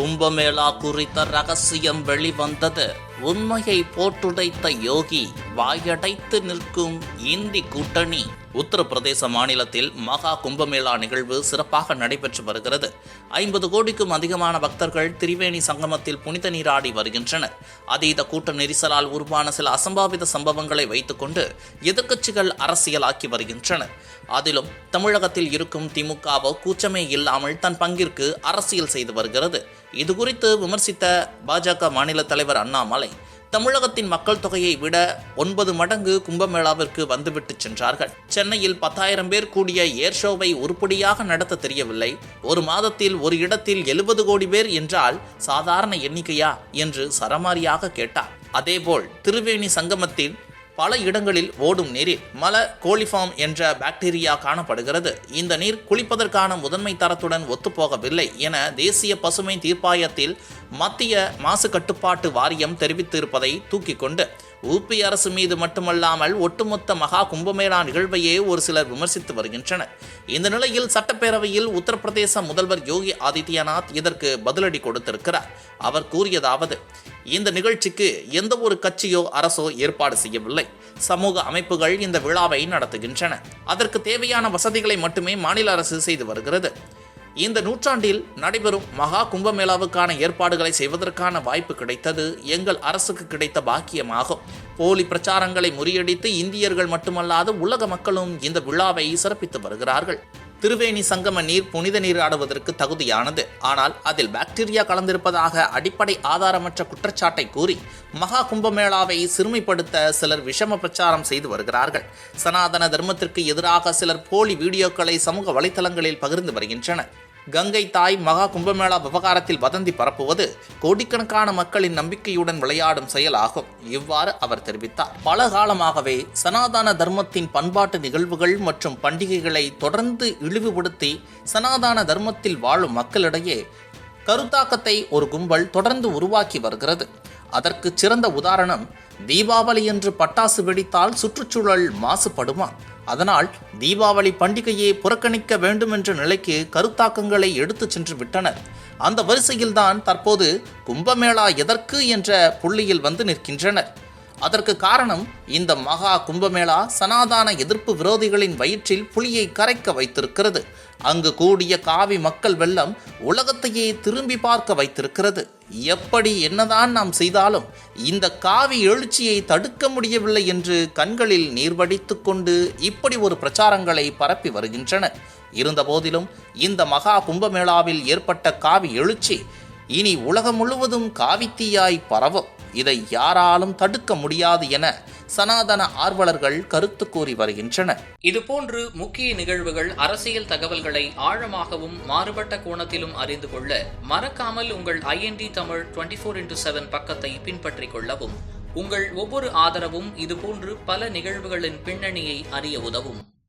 கும்பமேளா குறித்த ரகசியம் வெளிவந்தது. உண்மையை போட்டுடைத்த யோகி வாயடைத்து நிற்கும் இந்தி கூட்டணி. உத்தரப்பிரதேச மாநிலத்தில் மகா கும்பமேளா நிகழ்வு சிறப்பாக நடைபெற்று வருகிறது. ஐம்பது கோடிக்கும் அதிகமான பக்தர்கள் திரிவேணி சங்கமத்தில் புனித நீராடி வருகின்றனர். அதீத கூட்ட நெரிசலால் உருவான சில அசம்பாவித சம்பவங்களை வைத்துக்கொண்டு எதிர்க்கட்சிகள் அரசியலாக்கி வருகின்றனர். அதிலும் தமிழகத்தில் இருக்கும் திமுகவோ கூச்சமே இல்லாமல் தன் பங்கிற்கு அரசியல் செய்து வருகிறது. இதுகுறித்து விமர்சித்த பாஜக மாநில தலைவர் அண்ணாமலை தமிழகத்தின் மக்கள் தொகையை விட ஒன்பது மடங்கு கும்பமேளாவிற்கு வந்துவிட்டு சென்றார்கள். சென்னையில் பத்தாயிரம் பேர் கூடிய ஏர் ஷோவை உருப்படியாக நடத்த தெரியவில்லை. ஒரு மாதத்தில் ஒரு இடத்தில் எழுபது கோடி பேர் என்றால் சாதாரண எண்ணிக்கையா? என்று சரமாரியாக கேட்டார். அதேபோல் திருவேணி சங்கமத்தில் பல இடங்களில் ஓடும் நீரில் மல கோலிஃபார்ம் என்ற பாக்டீரியா காணப்படுகிறது. இந்த நீர் குளிப்பதற்கான முதன்மை தரத்துடன் ஒத்துப்போகவில்லை என தேசிய பசுமை தீர்ப்பாயத்தில் மத்திய மாசு கட்டுப்பாட்டு வாரியம் தெரிவித்திருப்பதை தூக்கிக் கொண்டு உபி அரசு மீது மட்டுமல்லாமல் ஒட்டுமொத்த மகா கும்பமேளா நிகழ்வையே ஒரு சிலர் விமர்சித்து வருகின்றனர். இந்த நிலையில் சட்டப்பேரவையில் உத்தரப்பிரதேச முதல்வர் யோகி ஆதித்யநாத் இதற்கு பதிலடி கொடுத்திருக்கிறார். அவர் கூறியதாவது இந்த நிகழ்ச்சிக்கு எந்த ஒரு கட்சியோ அரசோ ஏற்பாடு செய்யவில்லை. சமூக அமைப்புகள் இந்த விழாவை நடத்துகின்றன. அதற்கு தேவையான வசதிகளை மட்டுமே மாநில அரசு செய்து வருகிறது. இந்த நூற்றாண்டில் நடைபெறும் மகா கும்பமேளாவுக்கான ஏற்பாடுகளை செய்வதற்கான வாய்ப்பு கிடைத்தது எங்கள் அரசுக்கு கிடைத்த பாக்கியமாகும். போலி பிரச்சாரங்களை முறியடித்து இந்தியர்கள் மட்டுமல்லாது உலக மக்களும் இந்த விழாவை சிறப்பித்து வருகிறார்கள். திருவேணி சங்கம நீர் புனித நீர் ஆடுவதற்கு தகுதியானது. ஆனால் அதில் பாக்டீரியா கலந்திருப்பதாக அடிப்படை ஆதாரமற்ற குற்றச்சாட்டை கூறி மகா கும்பமேளாவை சிறுமைப்படுத்த சிலர் விஷம பிரச்சாரம் செய்து வருகிறார்கள். சனாதன தர்மத்திற்கு எதிராக சிலர் போலி வீடியோக்களை சமூக வலைதளங்களில் பகிர்ந்து வருகின்றனர். கங்கை தாய் மகா கும்பமேளா விவகாரத்தில் வதந்தி பரப்புவது கோடிக்கணக்கான மக்களின் நம்பிக்கையுடன் விளையாடும் செயலாகும். இவ்வாறு அவர் தெரிவித்தார். பல காலமாகவே சனாதன தர்மத்தின் பண்பாட்டு நிகழ்வுகள் மற்றும் பண்டிகைகளை தொடர்ந்து இழிவுபடுத்தி சனாதன தர்மத்தில் வாழும் மக்களிடையே கருத்தாக்கத்தை ஒரு கும்பல் தொடர்ந்து உருவாக்கி வருகிறது. அதற்கு சிறந்த உதாரணம் தீபாவளி என்று பட்டாசு வெடித்தால் சுற்றுச்சூழல் மாசுபடுமா? அதனால் தீபாவளி பண்டிகையை புறக்கணிக்க வேண்டும் என்ற நிலைக்கு கருத்தாக்கங்களை எடுத்துச் சென்று விட்டனர். அந்த வரிசையில்தான் தற்போது கும்பமேளா எதற்கு என்ற புள்ளியில் வந்து நிற்கின்றனர். அதற்கு காரணம் இந்த மகா கும்பமேளா சனாதான எதிர்ப்பு விரோதிகளின் வயிற்றில் புலியை கரைக்க வைத்திருக்கிறது. அங்கு கூடிய காவி மக்கள் வெள்ளம் உலகத்தையே திரும்பி பார்க்க வைத்திருக்கிறது. எப்படி என்னதான் நாம் செய்தாலும் இந்த காவி எழுச்சியை தடுக்க முடியவில்லை என்று கண்களில் நீர்வடித்து கொண்டு இப்படி ஒரு பிரச்சாரங்களை பரப்பி வருகின்றனர் இருந்தபோதிலும் இந்த மகா கும்பமேளாவில் ஏற்பட்ட காவி எழுச்சி இனி உலகம் முழுவதும் காவித்தீயாய் பரவும். இதை யாராலும் தடுக்க முடியாது என சனாதன ஆர்வலர்கள் கருத்து கூறி வருகின்றனர். இதுபோன்று முக்கிய நிகழ்வுகள் அரசியல் தகவல்களை ஆழமாகவும் மாறுபட்ட கோணத்திலும் அறிந்து கொள்ள மறக்காமல் உங்கள் IND Tamil twenty four into seven பக்கத்தை பின்பற்றிக் கொள்ளவும். உங்கள் ஒவ்வொரு ஆதரவும் இதுபோன்று பல நிகழ்வுகளின் பின்னணியை அறிய உதவும்.